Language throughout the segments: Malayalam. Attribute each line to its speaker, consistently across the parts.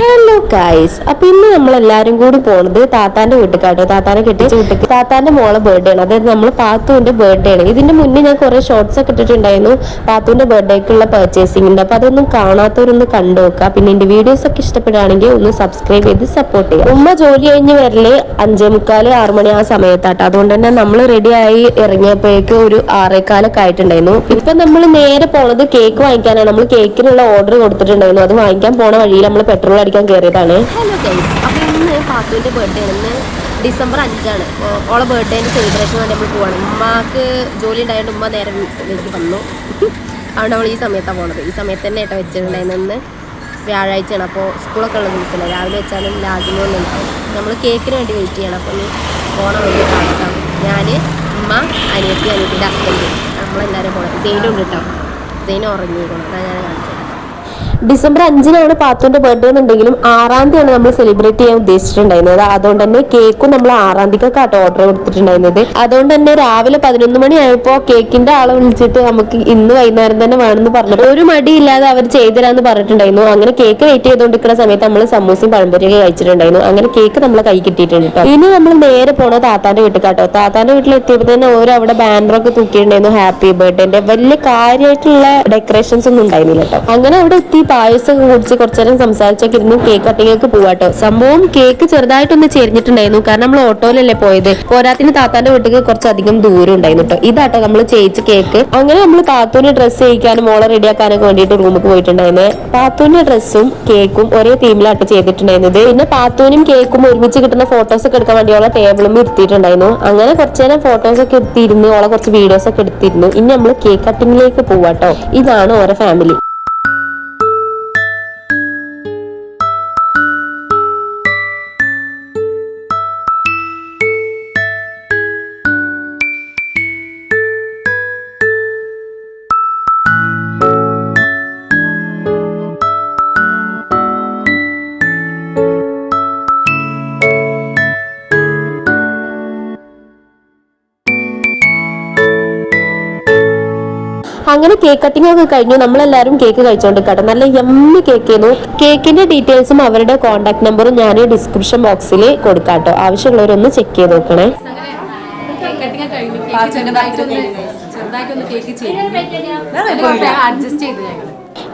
Speaker 1: ഹലോ ഗൈസ് അപ്പൊ ഇന്ന് നമ്മൾ എല്ലാരും കൂടി പോണത് താത്താന്റെ വീട്ടിക്കാട്ടോ താത്താനെ കെട്ടിച്ച വീട്ടിൽ താത്താന്റെ മോളെ ബർത്ത്ഡേ ആണ്. അതായത് നമ്മൾ പാത്തുവിന്റെ ബർത്ത്ഡേ ആണ്. ഇതിന്റെ മുന്നേ ഞാൻ കുറെ ഷോർട്സ് ഒക്കെ ഇട്ടിട്ടുണ്ടായിരുന്നു. പാത്തുവിന്റെ ബർത്ത്ഡേക്കുള്ള പർച്ചേസിംഗ് ഉണ്ട് അപ്പൊ അതൊന്നും കാണാത്തവരൊന്ന് കണ്ടു നോക്കുക. പിന്നെ എന്റെ വീഡിയോസ് ഒക്കെ ഇഷ്ടപ്പെടുകയാണെങ്കിൽ ഒന്ന് സബ്സ്ക്രൈബ് ചെയ്ത് സപ്പോർട്ട് ചെയ്യുക. ഉമ്മ ജോലി കഴിഞ്ഞ് വരൽ അഞ്ചേ മുക്കാൽ ആറു മണി ആ സമയത്താട്ടോ. അതുകൊണ്ട് തന്നെ നമ്മൾ റെഡി ആയി ഇറങ്ങിയപ്പോഴേക്ക് ഒരു ആറേക്കാലൊക്കെ ആയിട്ടുണ്ടായിരുന്നു. ഇപ്പൊ നമ്മൾ നേരെ പോണത് കേക്ക് വാങ്ങിക്കാനാണ്. നമ്മൾ കേക്കിനുള്ള ഓർഡർ കൊടുത്തിട്ടുണ്ടായിരുന്നു. അത് വാങ്ങിക്കാൻ പോണ വഴിയിൽ നമ്മൾ പെട്രോൾ അടിക്കാൻ കയറിയതാണ് ഡിസംബർ അഞ്ചാണ്. ഓളെ ബർത്ത്ഡേന്റെ സെലിബ്രേഷൻ വേണ്ടി നമ്മൾ പോവാണ്. ഉമ്മാക്ക് ജോലി ഉണ്ടായതുകൊണ്ട് ഉമ്മ നേരെ വീട്ടിലേക്ക് വന്നു. അതുകൊണ്ട് നമ്മൾ ഈ സമയത്താണ് പോണത്. ഈ സമയത്ത് തന്നെ ഏട്ടാ വെച്ചിട്ടുണ്ടായിരുന്നു വ്യാഴാഴ്ചയാണ്. അപ്പോൾ സ്കൂളൊക്കെ ഉള്ള ദിവസമല്ല രാവിലെ വെച്ചാലും ലാജിമൊന്നും ഉണ്ടാവും നമ്മൾ കേക്കിന് വേണ്ടി വെയിറ്റ് ചെയ്യണം. അപ്പോൾ ഒന്ന് പോണ വേണ്ടി കാണിക്കാം ഞാൻ ഉമ്മ അനിയത്തി അനിയത്തിന്റെ ഹസ്ബൻഡ് നമ്മളെല്ലാവരും പോകണം സെയിനും ഉണ്ട് കേട്ടോ സെയിനും ഉറങ്ങിയിരിക്കണം അതാണ് ഞാൻ കാണിച്ചത്. ഡിസംബർ അഞ്ചിനാണ് പാത്തുവിന്റെ ബർത്ത്ഡേ എന്നുണ്ടെങ്കിലും ആറാം തീയതിയാണ് നമ്മൾ സെലിബ്രേറ്റ് ചെയ്യാൻ ഉദ്ദേശിച്ചിട്ടുണ്ടായിരുന്നത്. അതുകൊണ്ട് തന്നെ കേക്കും നമ്മൾ ആറാം തീയതിക്കാട്ടോ ഓർഡർ കൊടുത്തിട്ടുണ്ടായിരുന്നത്. അതുകൊണ്ട് തന്നെ രാവിലെ പതിനൊന്ന് മണിയായപ്പോ കേക്കിന്റെ ആളെ വിളിച്ചിട്ട് നമുക്ക് ഇന്ന് വൈകുന്നേരം തന്നെ വേണമെന്ന് പറഞ്ഞു ഒരു മടി ഇല്ലാതെ അവർ ചെയ്തരാന്ന് പറഞ്ഞിട്ടുണ്ടായിരുന്നു. അങ്ങനെ കേക്ക് വെയിറ്റ് ചെയ്തുകൊണ്ടിരിക്കുന്ന സമയത്ത് നമ്മൾ സമൂസയും പഴംപൊരിയൊക്കെ കഴിച്ചിട്ടുണ്ടായിരുന്നു. അങ്ങനെ കേക്ക് നമ്മൾ കൈ കിട്ടിയിട്ടുണ്ട് കേട്ടോ. ഇനി നമ്മൾ നേരെ പോണത് താത്താന്റെ വീട്ടിൽ കേട്ടോ. താത്താന്റെ വീട്ടിൽ എത്തിയപ്പോൾ തന്നെ ഓരോ അവിടെ ബാനറൊക്കെ തൂക്കിയിട്ടുണ്ടായിരുന്നു. ഹാപ്പി ബർത്ത്ഡേന്റെ വലിയ കാര്യമായിട്ടുള്ള ഡെക്കറേഷൻസ് ഒന്നും ഉണ്ടായിരുന്നില്ല കേട്ടോ. അങ്ങനെ അവിടെ എത്തി പായസം കുടിച്ച് കുറച്ചു നേരം സംസാരിച്ചൊക്കെ ഇരുന്ന് കേക്ക് കട്ടിങ്ങൾക്ക് പോവാട്ടോ സംഭവം കേക്ക് ചെറുതായിട്ടൊന്ന് ചെരിഞ്ഞിട്ടുണ്ടായിരുന്നു. കാരണം നമ്മൾ ഓട്ടോയിലല്ലേ പോയത്. പോരാത്തിന് താത്താന്റെ വീട്ടിലേക്ക് കുറച്ചധികം ദൂരം ഉണ്ടായിരുന്നു കേട്ടോ ഇതാട്ടോ നമ്മൾ ചേച്ചി കേക്ക് അങ്ങനെ നമ്മൾ പാത്തൂന് ഡ്രസ്സ് ചെയ്യിക്കാനും മോളെ റെഡിയാക്കാനൊക്കെ വേണ്ടിയിട്ട് റൂമിൽ പോയിട്ടുണ്ടായിരുന്നു. പാത്തൂന്റെ ഡ്രസ്സും കേക്കും ഒരേ തീമിലാട്ടോ ചെയ്തിട്ടുണ്ടായിരുന്നത്. പിന്നെ പാത്തൂനും കേക്കും ഒരുമിച്ച് കിട്ടുന്ന ഫോട്ടോസ് ഒക്കെ എടുക്കാൻ വേണ്ടിയുള്ള ടേബിളും ഇരുത്തിയിട്ടുണ്ടായിരുന്നു. അങ്ങനെ കുറച്ചു നേരം ഫോട്ടോസ് ഒക്കെ എടുത്തിരുന്നു. ഓളെ കുറച്ച് വീഡിയോസ് ഒക്കെ എടുത്തിരുന്നു. ഇനി നമ്മൾ കേക്ക് കട്ടിങ്ങിലേക്ക് പോവാട്ടോ ഇതാണ് ഓരോ ഫാമിലി അങ്ങനെ കേക്ക് കട്ടിംഗ് ഒക്കെ കഴിഞ്ഞു. നമ്മളെല്ലാവരും കേക്ക് കഴിച്ചോണ്ട് കേട്ടോ നല്ല യമ്മി കേക്ക് ആയിരുന്നു. കേക്കിന്റെ ഡീറ്റെയിൽസും അവരുടെ കോൺടാക്ട് നമ്പറും ഞാൻ ഡിസ്ക്രിപ്ഷൻ ബോക്സിൽ കൊടുക്കാട്ടോ. ആവശ്യമുള്ളവരൊന്ന് ചെക്ക് ചെയ്ത് നോക്കണേ.
Speaker 2: കേക്ക് കട്ടിങ് കഴിഞ്ഞു. കേക്ക് ചെറുതായിട്ടൊന്ന് ചെറുതായിട്ടൊന്ന് കേക്ക് ചെയ്തു. അഡ്ജസ്റ്റ് ചെയ്തു ഞങ്ങൾ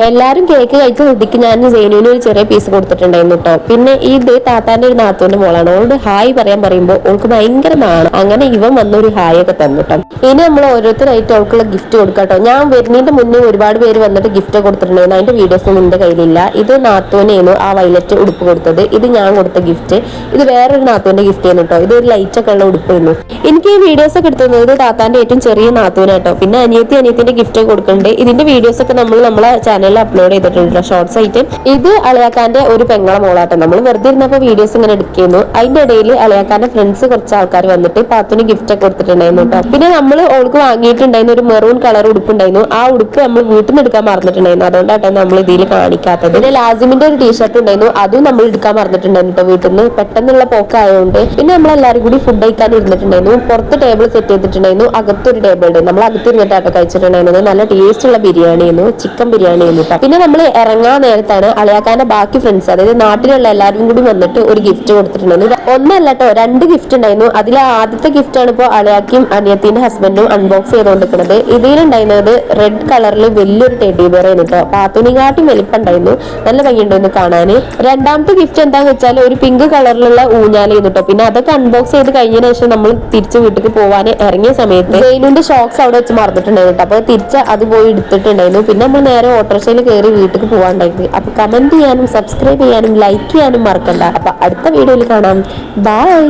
Speaker 1: എല്ലാരും കേക്ക് കഴിച്ച് ഒതുക്കി ഞാൻ സേനുവിന് ഒരു ചെറിയ പീസ് കൊടുത്തിട്ടുണ്ടായിരുന്നു കേട്ടോ പിന്നെ ഇത് താത്താന്റെ ഒരു നാത്തൂന്റെ മോളാണ്. ഓൾഡ് ഹായ് പറയാൻ പറയുമ്പോൾ ഓൾക്ക് ഭയങ്കര നാണം. അങ്ങനെ ഇവൻ വന്ന ഒരു ഹായ് ഒക്കെ തന്നു കേട്ടോ ഇനി നമ്മൾ ഓരോരുത്തരായിട്ട് അവൾക്കുള്ള ഗിഫ്റ്റ് കൊടുക്കാട്ടോ ഞാൻ വരുന്നതിന്റെ മുന്നേ ഒരുപാട് പേര് വന്നിട്ട് ഗിഫ്റ്റ് കൊടുത്തിട്ടുണ്ടായിരുന്നു. അതിന്റെ വീഡിയോസ് ഒന്നും എന്റെ കയ്യിലില്ല. ഇത് നാത്തൂനായിരുന്നു ആ വയലറ്റ് ഉടുപ്പ് കൊടുത്തത്. ഇത് ഞാൻ കൊടുത്ത ഗിഫ്റ്റ് ഇത് വേറൊരു നാത്തൂന്റെ ഗിഫ്റ്റ് ആയിരുന്നു കേട്ടോ ഇത് ഒരു ലൈറ്റ് ഒക്കെ ഉള്ള ഉടുപ്പായിരുന്നു. എനിക്ക് ഈ വീഡിയോസ് ഒക്കെ എടുത്തത് താത്താന്റെ ഏറ്റവും ചെറിയ നാത്തൂനാട്ടോ പിന്നെ അനിയത്തി അനിയത്തിന്റെ ഗിഫ്റ്റ് ഒക്കെ കൊടുക്കുന്നുണ്ട് ഇതിന്റെ വീഡിയോസ് ഒക്കെ നമ്മൾ നമ്മളെ ചാനലിൽ അപ്ലോഡ് ചെയ്തിട്ടുണ്ട്. ഷോർട്സ് ആയിട്ട്. ഇത് അളയാക്കാന്റെ ഒരു പെങ്ങളെ മോളാട്ടോ. നമ്മൾ വെറുതെ ഇരുന്നപ്പോ വീഡിയോസ് ഇങ്ങനെ എടുക്കുന്നു അതിന്റെ ഇടയിൽ അളയാക്കാന്റെ ഫ്രണ്ട്സ് കുറച്ച് ആൾക്കാർ വന്നിട്ട് പാത്തുന് ഗിഫ്റ്റ് ഒക്കെ കൊടുത്തിട്ടുണ്ടായിരുന്നു പിന്നെ നമ്മൾ ഓൾക്ക് വാങ്ങിയിട്ടുണ്ടായിരുന്ന ഒരു മെറൂൺ കളർ ഉടുപ്പുണ്ടായിരുന്നു. ആ ഉടുപ്പ് നമ്മൾ വീട്ടിൽ നിന്ന് എടുക്കാൻ മറന്നിട്ടുണ്ടായിരുന്നു. അതുകൊണ്ടാട്ടോ നമ്മൾ ഇതിൽ കാണിക്കാത്തത്. പിന്നെ ലാസിമിന്റെ ഒരു ടീഷർട്ട് ഉണ്ടായിരുന്നു. അതും നമ്മൾ എടുക്കാൻ മറന്നിട്ടുണ്ടായിരുന്നു വീട്ടിൽ നിന്ന് പെട്ടെന്നുള്ള പോക്കായതുകൊണ്ട്. പിന്നെ നമ്മൾ എല്ലാവരും കൂടി ഫുഡ് കഴിക്കാൻ ഇരുന്നിട്ടുണ്ടായിരുന്നു. പുറത്ത് ടേബിൾ സെറ്റ് ചെയ്തിട്ടുണ്ടായിരുന്നു. അകത്തൊരു ടേബിൾ ഉണ്ട്. നമ്മൾ അകത്ത് ഇരുന്നിട്ടാട്ടോ കഴിച്ചിട്ടുണ്ടായിരുന്നത്. നല്ല ടേസ്റ്റ് ഉള്ള ബിരിയാണി ചിക്കൻ ബിരിയാണി ആയിരുന്നു പിന്നെ നമ്മൾ ഇറങ്ങാൻ നേരത്താണ് അളിയാക്കാന്റെ ബാക്കി ഫ്രണ്ട്സ് അതായത് നാട്ടിലുള്ള എല്ലാവരും കൂടി വന്നിട്ട് ഒരു ഗിഫ്റ്റ് കൊടുത്തിട്ടുണ്ടായിരുന്നു ഒന്നല്ല കേട്ടോ രണ്ട് ഗിഫ്റ്റ് ഉണ്ടായിരുന്നു. അതിലെ ആദ്യത്തെ ഗിഫ്റ്റ് ആണ് ഇപ്പോൾ അളിയാക്കിയും അനിയത്തിന്റെ ഹസ്ബൻഡും അൺബോക്സ് ചെയ്തുകൊണ്ടിരിക്കുന്നത് ഇതിലുണ്ടായിരുന്നത് റെഡ് കളറിൽ വലിയൊരു ടെഡി ബിയർ ആയിരുന്നു കേട്ടോ പാത്തുനികാട്ടും വലിപ്പുണ്ടായിരുന്നു നല്ല ഭംഗിയുണ്ടായിരുന്നു കാണാൻ രണ്ടാമത്തെ ഗിഫ്റ്റ് എന്താന്ന് വെച്ചാൽ ഒരു പിങ്ക് കളറിലുള്ള ഊഞ്ഞാലായിരുന്നു കേട്ടോ പിന്നെ അതൊക്കെ അൺബോക്സ് ചെയ്ത് കഴിഞ്ഞതിന് ശേഷം നമ്മൾ തിരിച്ച് വീട്ടിൽ പോവാൻ ഇറങ്ങിയ സമയത്ത് ജയിലിന്റെ ഷോക്സ് അവിടെ വെച്ച് മറന്നിട്ടുണ്ടായിരുന്നു കേട്ടോ അപ്പൊ തിരിച്ച് അത് പോയി എടുത്തിട്ടുണ്ടായിരുന്നു. പിന്നെ നമ്മൾ നേരെ ഓട്ടോറിക്ഷയിൽ കയറി വീട്ടിൽ പോവാണ്ടായിരുന്നു. അപ്പൊ കമന്റ് ചെയ്യാനും സബ്സ്ക്രൈബ് ചെയ്യാനും ലൈക്ക് ചെയ്യാനും മറക്കണ്ട. അപ്പൊ അടുത്ത വീഡിയോയിൽ കാണാം. ബൈ